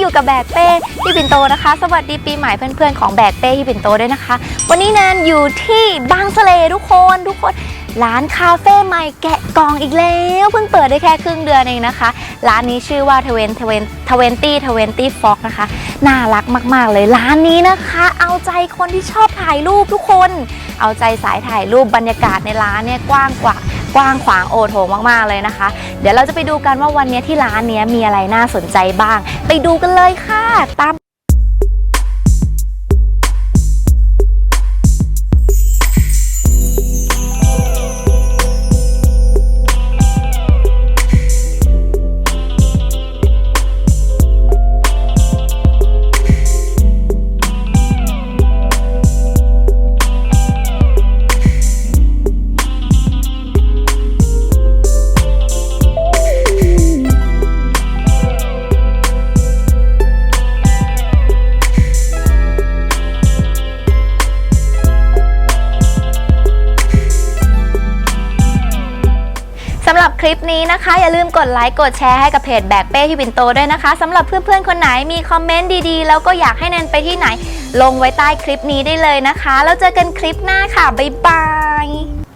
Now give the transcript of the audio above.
อยู่กับแบกเป้พี่ปิ่นโตนะคะ สวัสดีปีใหม่เพื่อนๆของแบกเป้พี่ปิ่นโตด้วยนะคะ วันนี้แนนอยู่ที่บางสะเลทุกคนทุกคนร้านคาเฟ่ใหม่แกะกล่องอีกแล้วเพิ่งเปิดได้แค่ครึ่งเดือนเองนะคะ ร้านนี้ชื่อว่าเทเวนเทเวนเทเวนตี้เทเวนตี้ฟ็อกนะคะน่ารักมาก ๆ เลยร้านนี้นะคะ เอาใจคนที่ชอบถ่ายรูปทุกคน เอาใจสายถ่ายรูปบรรยากาศในร้านเนี่ยกว้างกว่า กว้างขวางโอโถงมากๆเลยนะคะ เดี๋ยวเราจะไปดูกันว่าวันนี้ที่ร้านเนี้ยมีอะไรน่าสนใจบ้าง ไปดูกันเลยค่ะ ตามำหรับคลิปนี้นะคะ อย่าลืมกดไลค์กดแชร์ให้กับเพจแบกเป้ที่วินโตด้วยนะคะสำหรับเพื่อนๆคนไหนมีคอมเมนต์ดีๆ แล้วก็อยากให้แนนไปที่ไหน ลงไว้ใต้คลิปนี้ได้เลยนะคะ แล้วเจอกันคลิปหน้าค่ะบ๊ายบาย